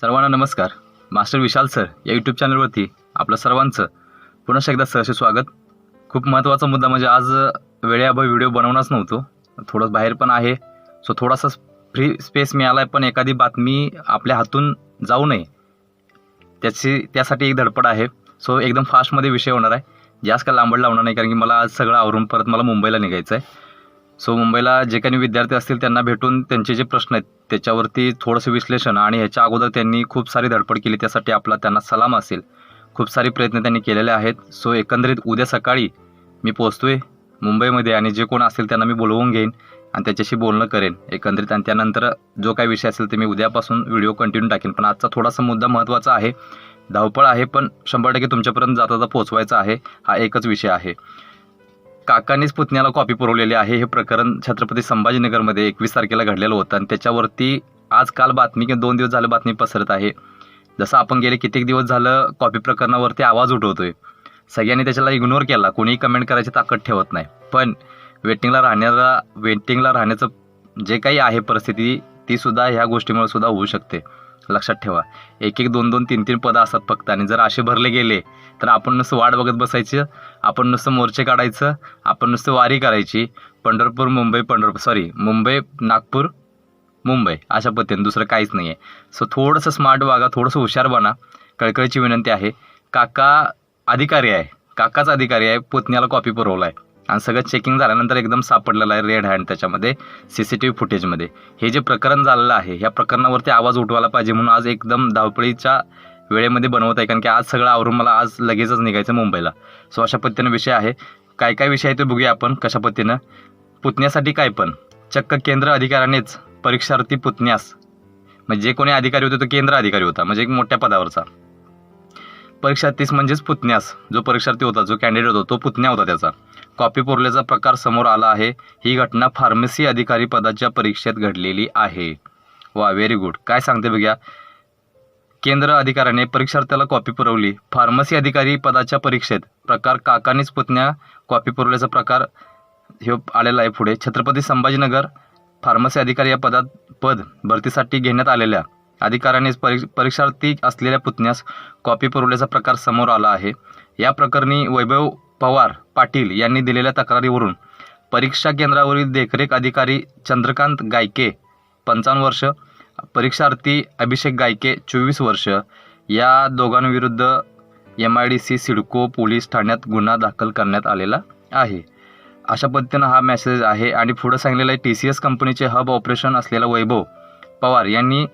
सर्वांना नमस्कार. Master Vishal sir या यूट्यूब चॅनलवरती आपलं सर्वांचं पुन्हा एकदा सहर्ष स्वागत. खूप महत्त्वाचा मुद्दा म्हणजे आज वेळेअभावी व्हिडिओ बनवणारच नव्हतो. थोडं बाहेर पण आहे. सो थोडासा फ्री स्पेस मिळाला आहे पण एखादी बातमी आपल्या हातून जाऊ नये. त्याची त्यासाठी एक धडपड आहे. सो एकदम फास्टमध्ये विषय होणार आहे. जास्त काय लांबड लावणार नाही कारण की मला आज सगळं आवरून परत मला मुंबईला निघायचं आहे सो मुंबईला जे काही विद्यार्थी असतील त्यांना भेटून त्यांचे जे प्रश्न आहेत त्याच्यावरती थोडंसं विश्लेषण आणि ह्याच्या अगोदर त्यांनी खूप सारी धडपड केली त्यासाठी आपला त्यांना सलाम असेल. खूप सारे प्रयत्न त्यांनी केलेले आहेत. सो एकंदरीत उद्या सकाळी मी पोचतो आहे मुंबईमध्ये आणि जे कोण असेल त्यांना मी बोलवून घेईन आणि त्याच्याशी बोलणं करेन एकंदरीत. आणि त्यानंतर जो काही विषय असेल ते मी उद्यापासून व्हिडिओ कंटिन्यू टाकेन. पण आजचा थोडासा मुद्दा महत्त्वाचा आहे. धावपळ आहे पण शंभर टक्के तुमच्यापर्यंत जाता जाता पोचवायचा आहे. हा एकच विषय आहे. काकांनीच पुतण्याला कॉपी पुरवलेली आहे. हे प्रकरण छत्रपती संभाजीनगरमध्ये एकवीस तारखेला घडलेलं होतं आणि त्याच्यावरती आज काल बातमी किंवा दोन दिवस झालं बातमी पसरत आहे. जसं आपण गेले कित्येक दिवस झालं कॉपी प्रकरणावरती आवाज उठवतोय. सगळ्यांनी त्याच्याला इग्नोर केला. कोणीही कमेंट करायची ताकद ठेवत नाही. पण वेटिंगला राहण्याला वेटिंगला राहण्याचं जे काही आहे परिस्थिती ती सुद्धा ह्या गोष्टीमुळे सुद्धा होऊ शकते. लक्षात ठेवा. एक एक दोन दोन तीन तीन पदं असतात फक्त. आणि जर असे भरले गेले तर आपण नुसतं वाट बघत बसायचं आपण नुसतं मोर्चे काढायचं आपण नुसतं वारी करायची. पंढरपूर मुंबई पंढरपूर सॉरी मुंबई नागपूर मुंबई अशा पद्धतीने. दुसरं काहीच नाही आहे सो थोडंसं स्मार्ट वागा थोडंसं हुशार बना. कळकळीची विनंती आहे. काका अधिकारी आहे. काकाच अधिकारी आहे. पुतण्याला कॉपी पुरवला आहे आणि सगळं चेकिंग झाल्यानंतर एकदम सापडलेलं आहे रेड हँड त्याच्यामध्ये सी सी टी व्ही फुटेजमध्ये हे जे प्रकरण झालेलं आहे ह्या प्रकरणावरती आवाज उठवायला पाहिजे म्हणून आज एकदम धावपळीच्या वेळेमध्ये बनवत आहे. कारण की आज सगळं आवरून मला आज लगेचच निघायचं मुंबईला. सो अशा पद्धतीनं विषय आहे. काय काय विषय आहे ते बघूया आपण कशा पद्धतीनं. पुतण्यासाठी काय पण. चक्क केंद्र अधिकाऱ्यानेच परीक्षार्थी पुतण्यास. म्हणजे जे कोणी अधिकारी होते तो केंद्र अधिकारी होता म्हणजे एक मोठ्या पदावरचा. परीक्षार्थीस म्हणजेच पुतण्यास. जो परीक्षार्थी होता जो कॅन्डिडेट होता तो पुतण्या होता त्याचा. कॉपी पुरवल्याचा प्रकार समोर आला आहे. ही घटना फार्मसी अधिकारी पदाच्या परीक्षेत घडलेली आहे. वा व्हेरी गुड काय सांगते बघ्या. केंद्र अधिकाऱ्याने परीक्षार्थ्याला कॉपी पुरवली. फार्मसी अधिकारी पदाच्या परीक्षेत प्रकार काकानीच पुतण्या कॉपी पुरवल्याचा प्रकार हे आलेला आहे पुढे. छत्रपती संभाजीनगर फार्मसी अधिकारी या पदात पद भरतीसाठी घेण्यात आलेल्या अधिकाऱ्याने परी परीक्षार्थी असलेल्या पुतण्यास कॉपी पुरवल्याचा प्रकार समोर आला आहे. या प्रकरणी वैभव पवार पाटील यांनी दिलेल्या तक्रारीवरून परीक्षा केंद्रावरील देखरेख अधिकारी चंद्रकांत गायके पंचावन्न वर्ष परीक्षार्थी अभिषेक गायके चोवीस वर्ष या दोघांविरुद्ध M I D C CIDCO police ठाण्यात गुन्हा दाखल करण्यात आलेला आहे. अशा पद्धतीनं हा मेसेज आहे आणि पुढं सांगलेलं आहे टी सी एस कंपनीचे हब ऑपरेशन असलेला वैभव पवार यांनी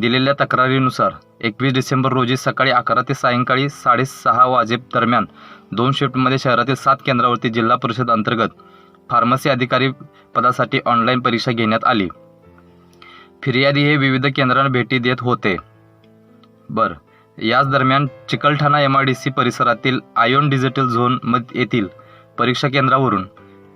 दिलेल्या तक्रारीनुसार एकवीस डिसेंबर रोजी सकाळी अकरा ते सायंकाळी साडेसहा वाजे दरम्यान दोन शिफ्टमध्ये शहरातील सात केंद्रावरती जिल्हा परिषद अंतर्गत फार्मसी अधिकारी पदासाठी ऑनलाईन परीक्षा घेण्यात आली. फिर्यादी हे विविध केंद्रांना भेटी देत होते. बर याच दरम्यान Chikalthana M I D C परिसरातील आयोन डिजिटल झोन मध येथील परीक्षा केंद्रावरून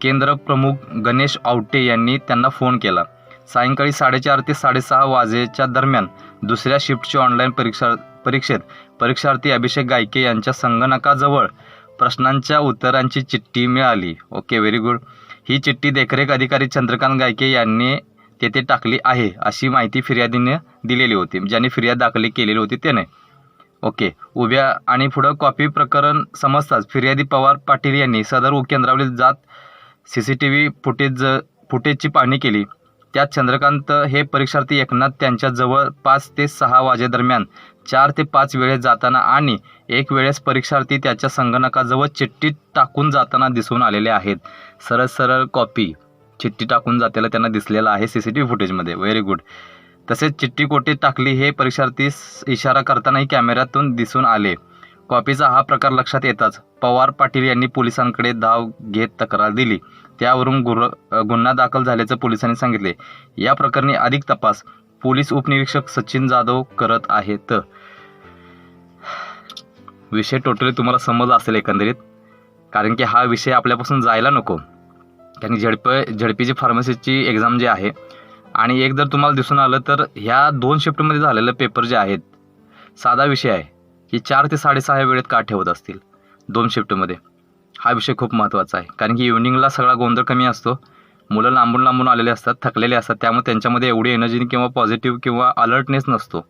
केंद्र प्रमुख गणेश आवटे यांनी त्यांना फोन केला. सायंकाळी साडेचार ते साडेसहा वाजेच्या दरम्यान दुसऱ्या शिफ्टची ऑनलाईन परीक्षा परीक्षेत परीक्षार्थी अभिषेक गायके यांच्या संगणकाजवळ प्रश्नांच्या उत्तरांची चिठ्ठी मिळाली. Okay very good. ही चिठ्ठी देखरेख अधिकारी चंद्रकांत गायके यांनी तेथे टाकली आहे अशी माहिती फिर्यादीने दिलेली होती ज्यांनी फिर्याद दाखल केलेली होती त्याने. ओके उभ्या आणि पुढं कॉपी प्रकरण समजताच फिर्यादी पवार पाटील यांनी सदर उपकेंद्रावरील जात C C T V footage फुटेजची पाहणी केली. त्यात चंद्रकांत हे परीक्षार्थी एकनाथ त्यांच्या जवळ पाच ते सहा वाजेदरम्यान चार ते पाच वेळेस जाताना आणि एक वेळेस परीक्षार्थी त्याच्या संगणकाजवळ चिठ्ठी टाकून जाताना दिसून आलेले आहेत. सरळ सरळ कॉपी चिठ्ठी टाकून जातेला त्यांना दिसलेला आहे सी सी टी व्ही फुटेजमध्ये व्हेरी गुड तसेच चिठ्ठी कोठे टाकली हे परीक्षार्थीस इशारा करतानाही कॅमेऱ्यातून दिसून आले. कॉपीचा हा प्रकार लक्षात येताच पवार पाटील यांनी पोलिसांकडे धाव घेत तक्रार दिली. त्यावरून गुर गुन्हा दाखल झाल्याचं पोलिसांनी सांगितले. या प्रकरणी अधिक तपास पोलीस उपनिरीक्षक सचिन जाधव करत आहेत. विषय टोटली तुम्हाला समज असेल एकंदरीत कारण की हा विषय आपल्यापासून जायला नको. कारण झडप झडपीची फार्मसीची एक्झाम जी आहे आणि एक जर तुम्हाला दिसून आलं तर ह्या दोन शिफ्टमध्ये झालेलं पेपर जे आहेत साधा विषय आहे की चार ते साडेसहा वेळेत का ठेवत असतील दोन शिफ्टमध्ये हा विषय खूप महत्त्वाचा आहे. कारण की इव्हनिंगला सगळा गोंधळ कमी असतो. मुलं लांबून लांबून आलेले असतात थकलेले असतात. त्यामुळे त्यांच्यामध्ये एवढी एनर्जी किंवा पॉझिटिव्ह किंवा अलर्टनेस नसतो.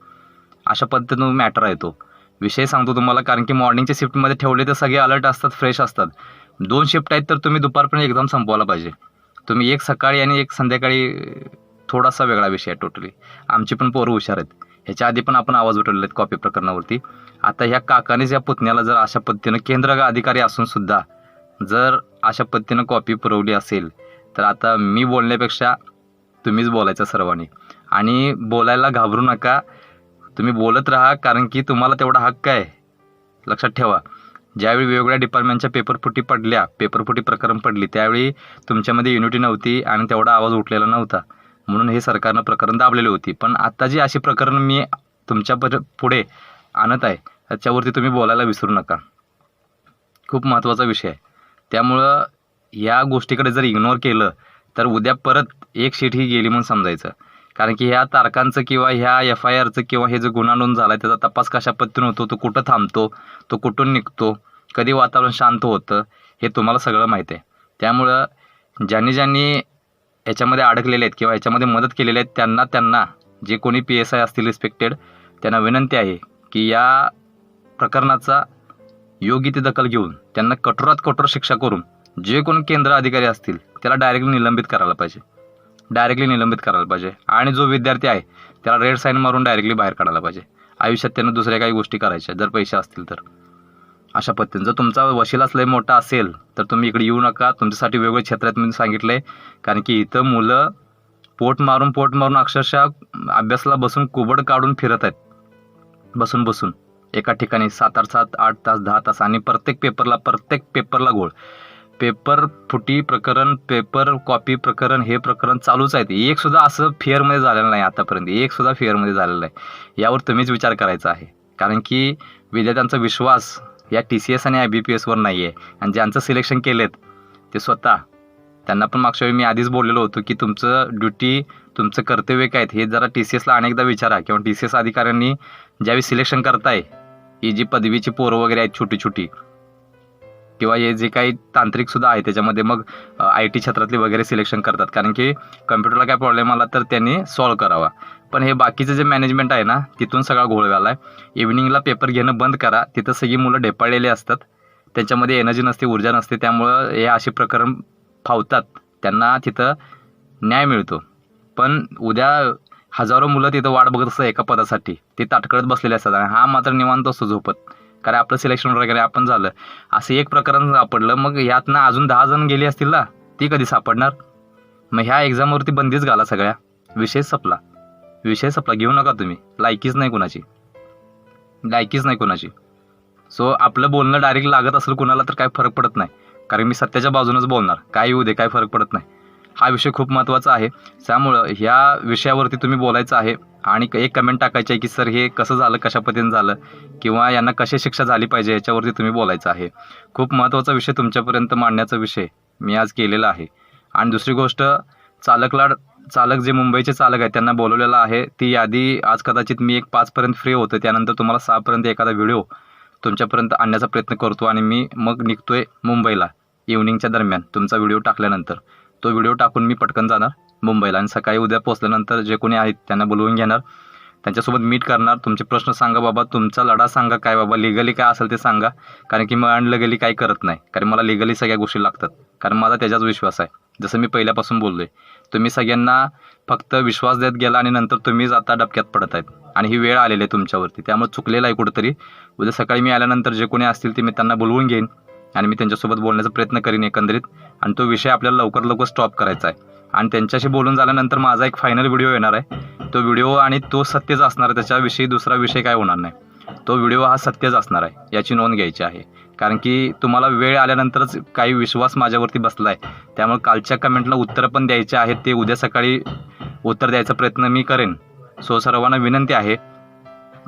अशा पद्धतीनं मॅटर आहे तो. विषय सांगतो तुम्हाला कारण की मॉर्निंगच्या शिफ्टमध्ये ठेवले तर सगळे अलर्ट असतात फ्रेश असतात. दोन शिफ्ट आहेत तर तुम्ही दुपारपर्यंत एक्झाम संपवायला पाहिजे. तुम्ही एक सकाळी आणि एक संध्याकाळी थोडासा वेगळा विषय आहे टोटली आमची पण पोरं हुशार आहेत. ह्याच्या आधी पण आपण आवाज उठवलेले आहेत कॉपी प्रकरणावरती. आता ह्या काकानेच या पुतण्याला जर अशा पद्धतीनं केंद्र अधिकारी असून सुद्धा जर अशा पद्धतीनं कॉपी पुरवली असेल तर आता मी बोलण्यापेक्षा तुम्हीच बोलायचं सर्वांनी. आणि बोलायला घाबरू नका. तुम्ही बोलत राहा कारण की तुम्हाला तेवढा हक्क आहे. लक्षात ठेवा. ज्यावेळी वेगवेगळ्या डिपार्टमेंटच्या पेपरफुटी पडल्या पेपरफुटी प्रकरण पडली त्यावेळी तुमच्यामध्ये युनिटी नव्हती आणि तेवढा आवाज उठलेला नव्हता. म्हणून हे सरकारनं प्रकरण दाबलेली होती. पण आता जी अशी प्रकरण मी तुमच्या पर पुढे आणत आहे त्याच्यावरती तुम्ही बोलायला विसरू नका. खूप महत्त्वाचा विषय आहे. त्यामुळं या गोष्टीकडे जर इग्नोर केलं तर उद्या परत एक शीट ही गेली म्हणून समजायचं. कारण की ह्या तारखांचं किंवा ह्या एफ आय आरचं किंवा हे जो गुन्हा नोंद झाला आहे त्याचा तपास कशा पद्धतीने होतो तो कुठं थांबतो तो कुठून निघतो कधी वातावरण शांत होतं हे तुम्हाला सगळं माहीत आहे. त्यामुळं ज्यांनी ज्यांनी याच्यामध्ये अडकलेले आहेत किंवा याच्यामध्ये मदत केलेली आहेत त्यांना त्यांना जे कोणी पी एस आय असतील रिस्पेक्टेड त्यांना विनंती आहे की या प्रकरणाचा योग्य ती दखल घेऊन त्यांना कठोरात कठोर शिक्षा करून जे कोण केंद्र अधिकारी असतील त्याला डायरेक्टली निलंबित करायला पाहिजे. डायरेक्टली निलंबित करायला पाहिजे. आणि जो विद्यार्थी आहे त्याला रेड साईन मारून डायरेक्टली बाहेर काढायला पाहिजे. आयुष्यात त्यानं दुसऱ्या काही गोष्टी करायच्या जर पैसे असतील तर. अशा पद्धतीनं जर तुमचा वशिलाच लय मोठा असेल तर तुम्ही इकडे येऊ नका. तुमच्यासाठी वेगवेगळ्या क्षेत्र आहेत मी सांगितलं. आहे कारण की इथं मुलं पोट मारून पोट मारून अक्षरशः अभ्यासाला बसून कुबड काढून फिरत आहेत. बसून बसून. एका ठिकाणी सात आठ सात आठ तास दहा तास आणि प्रत्येक पेपरला प्रत्येक पेपरला गोळ. पेपर फुटी प्रकरण पेपर कॉपी प्रकरण हे प्रकरण चालूच आहे एक सुद्धा असं फेअरमध्ये झालेलं नाही आतापर्यंत. एक सुद्धा फेअरमध्ये झालेलं नाही. यावर तुम्हीच विचार करायचा आहे. कारण की विद्यार्थ्यांचा विश्वास या टी सी एस आणि आय बी पी एसवर नाही आहे आणि ज्यांचं सिलेक्शन केलेत ते स्वतः. त्यांना पण मागच्या वेळी मी आधीच बोललेलो होतो की तुमचं ड्युटी तुमचं कर्तव्य काय आहेत हे जरा टी सी एसला अनेकदा विचारा. किंवा टी सी एस अधिकाऱ्यांनी ज्यावेळी सिलेक्शन करताय ही जी पदवीची पोरं वगैरे आहेत छोटी छोटी किंवा हे जे काही तांत्रिकसुद्धा आहे त्याच्यामध्ये मग आय टी क्षेत्रातले वगैरे सिलेक्शन करतात. कारण की कम्प्युटरला काय प्रॉब्लेम आला तर त्यांनी सॉल्व करावा. पण हे बाकीचं जे मॅनेजमेंट आहे ना तिथून सगळा घोळ झाला आहे इव्हिनिंगला पेपर घेणं बंद करा. तिथं सगळी मुलं ढेपाळलेली असतात. त्यांच्यामध्ये एनर्जी नसते ऊर्जा नसते. त्यामुळं हे असे प्रकरण फावतात. त्यांना तिथं न्याय मिळतो. पण उद्या हजारो मुलं तिथं वाट बघत असतात एका पदासाठी. ते ताटकळत बसलेले असतात आणि हा मात्र निवांत असतो झोपत. कारण आपलं सिलेक्शन वगैरे आपण झालं. असं एक प्रकरण सापडलं. मग यातनं अजून दहा जण गेली असतील ना ती कधी सापडणार? मग ह्या एक्झामवरती बंदीच घाला सगळ्या. विषय सपला. विषय सपला. घेऊ नका तुम्ही. लायकीच नाही कुणाची. लायकीच नाही कुणाची. सो आपलं बोलणं डायरेक्ट लागत असेल कुणाला तर काय फरक पडत नाही. कारण मी सत्याच्या बाजूनच बोलणार. काय येऊ दे काय फरक पडत नाही. हा विषय खूप महत्त्वाचा आहे. त्यामुळं ह्या विषयावरती तुम्ही बोलायचं आहे आणि एक कमेंट टाकायची आहे की सर हे कसं झालं? कशा पद्धतीने झालं? किंवा यांना कशी शिक्षा झाली पाहिजे? याच्यावरती तुम्ही बोलायचं आहे. खूप महत्त्वाचा विषय तुमच्यापर्यंत मांडण्याचा विषय मी आज केलेला आहे. आणि दुसरी गोष्ट चालकला चालक जे मुंबईचे चालक आहेत त्यांना बोलवलेलं आहे. ती यादी आज कदाचित मी एक पाचपर्यंत फ्री होतं त्यानंतर तुम्हाला सहापर्यंत एखादा व्हिडिओ तुमच्यापर्यंत आणण्याचा प्रयत्न करतो आणि मी मग निघतोय मुंबईला इव्हनिंगच्या दरम्यान. तुमचा व्हिडिओ टाकल्यानंतर. तो व्हिडिओ टाकून मी पटकन जाणार मुंबईला आणि सकाळी उद्या पोचल्यानंतर जे कोणी आहेत त्यांना बोलवून घेणार. त्यांच्यासोबत मीट करणार. तुमचे प्रश्न सांगा बाबा. तुमचा लढा सांगा काय बाबा. लिगली काय असेल ते सांगा. कारण की मग अनलिगली काय करत नाही. कारण मला लिगली सगळ्या गोष्टी लागतात. कारण माझा त्याच्याच विश्वास आहे. जसं मी पहिल्यापासून बोललो आहे तुम्ही सगळ्यांना फक्त विश्वास देत गेला आणि नंतर तुम्हीच आता डबक्यात पडत आहेत. आणि ही वेळ आलेली आहे तुमच्यावरती. त्यामुळे चुकलेलं आहे कुठंतरी. उद्या सकाळी मी आल्यानंतर जे कोणी असतील ते मी त्यांना बोलवून घेईन. आणि मी त्यांच्यासोबत बोलण्याचा प्रयत्न करीन एकंदरीत. आणि तो विषय आपल्याला लवकर लवकर स्टॉप करायचा आहे. आणि त्यांच्याशी बोलून झाल्यानंतर माझा एक फायनल व्हिडिओ येणार आहे. तो व्हिडिओ आणि तो सत्यच असणार आहे. त्याच्याविषयी दुसरा विषय काय होणार नाही. तो व्हिडिओ हा सत्यच असणार आहे. याची नोंद घ्यायची आहे. कारण की तुम्हाला वेळ आल्यानंतरच काही विश्वास माझ्यावरती बसला आहे त्यामुळे कालच्या कमेंटला उत्तरं पण द्यायचे आहेत. ते उद्या सकाळी उत्तर द्यायचा प्रयत्न मी करेन. सो सर्वांना विनंती आहे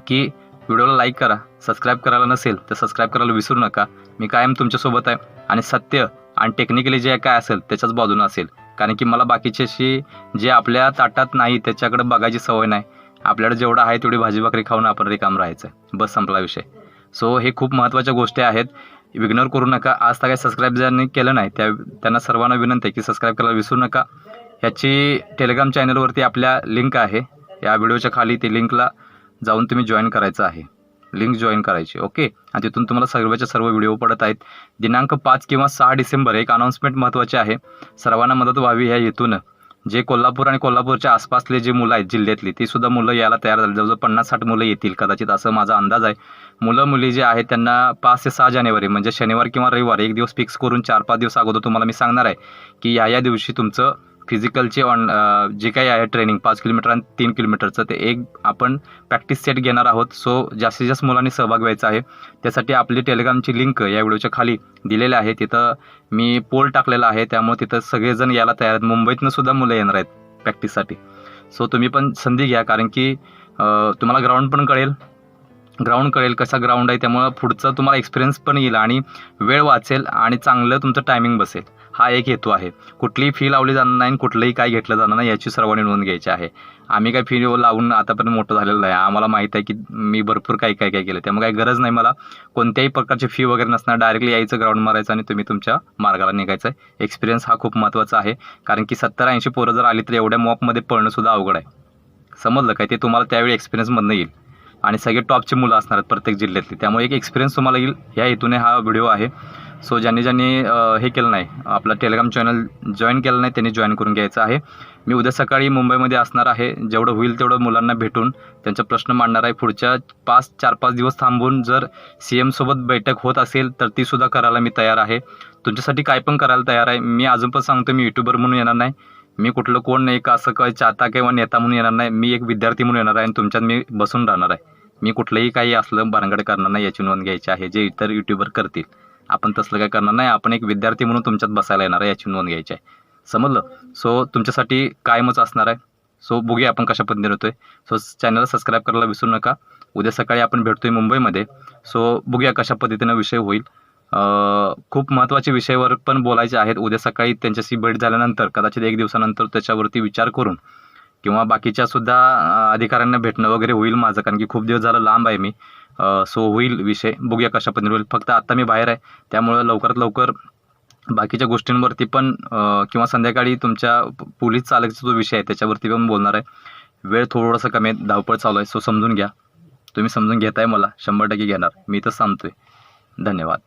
की व्हिडिओला लाईक करा सबस्क्राईब करायला नसेल तर सबस्क्राईब करायला विसरू नका. मी कायम तुमच्यासोबत आहे आणि सत्य आणि टेक्निकली जे काय असेल त्याच्याच बाजूनं असेल. कारण की मला बाकीच्याशी जे आपल्या ताटात नाही त्याच्याकडे बघायची सवय नाही. आपल्याकडे जेवढं आहे तेवढी भाजी भाकरी खाऊन आपण रिकाम राहायचं. बस संपला विषय. सो हे खूप महत्त्वाच्या गोष्टी आहेत. इग्नोर करू नका. आज तर काही सबस्क्राईब ज्यांनी केलं नाही त्या त्यांना सर्वांना विनंती आहे की सबस्क्राईब करायला विसरू नका. ह्याची टेलिग्राम चॅनलवरती आपल्या लिंक आहे. या व्हिडिओच्या खाली ती लिंकला जाऊन तुम्ही जॉईन करायचं आहे. लिंक जॉईन करायची ओके आणि तिथून तुम्हाला सर्वच्या सर्व व्हिडिओ पडत आहेत. दिनांक पाच किंवा सहा डिसेंबर एक अनाऊन्समेंट महत्त्वाची आहे. सर्वांना मदत व्हावी ह्या हेतून. जे कोल्हापूर आणि कोल्हापूरच्या आसपासले जे मुलं आहेत जिल्ह्यातली ती सुद्धा मुलं यायला तयार झाली. जवळजवळ पन्नास साठ मुलं येतील कदाचित असं माझा अंदाज आहे. मुलं मुली जे आहेत त्यांना पाच ते सहा जानेवारी म्हणजे शनिवार किंवा रविवार एक दिवस फिक्स करून चार पाच दिवस अगोदर तुम्हाला मी सांगणार आहे की या या दिवशी तुमचं फिजिकलचे ऑन जे काही आहे ट्रेनिंग पाच किलोमीटर आणि तीन किलोमीटरचं ते एक आपण प्रॅक्टिस सेट घेणार आहोत. सो जास्तीत जास्त मुलांनी सहभाग व्हायचा आहे. त्यासाठी आपली टेलिग्रामची लिंक या व्हिडिओच्या खाली दिलेली आहे तिथं मी पोल टाकलेला आहे. त्यामुळे तिथं सगळेजण यायला तयार आहेत. मुंबईतनं सुद्धा मुलं येणार आहेत प्रॅक्टिससाठी सो तुम्ही पण संधी घ्या. कारण की तुम्हाला ग्राउंड पण कळेल. ग्राउंड कळेल कसा ग्राउंड आहे. त्यामुळं पुढचं तुम्हाला एक्सपिरियन्स पण येईल आणि वेळ वाचेल आणि चांगलं तुमचं टायमिंग बसेल. हा एक हेतू आहे. कुठलीही फी लावली जाणार नाही आणि कुठलंही काय घेतलं जाणार नाही याची सर्वांनी नोंद घ्यायची आहे. आम्ही काय फी लावून आतापर्यंत मोठं झालेलं नाही. आम्हाला माहीत आहे की मी भरपूर काही काय काय केलं. त्यामुळे काही गरज नाही मला. कोणत्याही प्रकारची फी वगैरे नसणार. डायरेक्टली यायचं ग्राउंड मारायचं आणि तुम्ही तुमच्या मार्गाला निघायचं आहे. एक्सपिरियन्स हा खूप महत्त्वाचा आहे. कारण की सत्तर ऐंशी पोरं जर आली तर एवढ्या मॉपमध्ये पळणंसुद्धा अवघड आहे. समजलं काय? ते तुम्हाला त्यावेळी एक्सपिरियन्समधनं येईल. आणि सगळे टॉपची मुलं असणार आहेत प्रत्येक जिल्ह्यातली. त्यामुळे एक एक्सपिरियन्स तुम्हाला येईल. या हेतूने हा व्हिडिओ आहे. सो ज्यांनी ज्यांनी हे केलं नाही आपला टेलिग्राम चॅनल जॉईन केलं नाही त्यांनी जॉईन करून घ्यायचं आहे. मी उद्या सकाळी मुंबईमध्ये असणार आहे. जेवढं होईल तेवढं मुलांना भेटून त्यांचा प्रश्न मांडणार आहे. पुढच्या पाच चार पाच दिवस थांबून जर सी एमसोबत बैठक होत असेल तर ती सुद्धा करायला मी तयार आहे. तुमच्यासाठी काय पण करायला तयार आहे. मी अजून पण सांगतो मी यूट्यूबर म्हणून येणार नाही. मी कुठलं कोण नाही का असं काय चाहता किंवा नेता म्हणून येणार नाही. मी एक विद्यार्थी म्हणून येणार आहे आणि तुमच्यात मी बसून राहणार आहे. मी कुठलंही काही असलं भानगड करणार नाही याची नोंद घ्यायची आहे. जे इतर यूट्यूबर करतील. आपण तसलं काय करणार नाही. आपण एक विद्यार्थी म्हणून तुमच्यात बसायला येणार आहे याची नोंद घ्यायची आहे. समजलं? सो तुमच्यासाठी कायमच असणार आहे. सो बघूया आपण कशा पद्धतीने होतोय. सो चॅनलला सबस्क्राईब करायला विसरू नका. उद्या सकाळी आपण भेटतोय मुंबईमध्ये. सो बघूया कशा पद्धतीनं विषय होईल. खूप महत्त्वाचे विषयावर पण बोलायचे आहेत. उद्या सकाळी त्यांच्याशी भेट झाल्यानंतर कदाचित एक दिवसानंतर त्याच्यावरती विचार करून किंवा बाकीच्या सुद्धा अधिकाऱ्यांना भेटणं वगैरे होईल माझं कारण की खूप दिवस झालं लांब आहे मी. सो होईल विषय. बघूया कशा पद्धतीने होईल. फक्त आत्ता मी बाहेर आहे. त्यामुळं लवकरात लवकर बाकीच्या गोष्टींवरती पण किंवा संध्याकाळी तुमच्या पोलीस चालकचा जो विषय आहे त्याच्यावरती पण बोलणार आहे. वेळ थोडासा कमी आहे. धावपळ चालू आहे. सो समजून घ्या. तुम्ही समजून घेताय मला. शंभर टक्के घेणार. मी तर सांगतोय. धन्यवाद.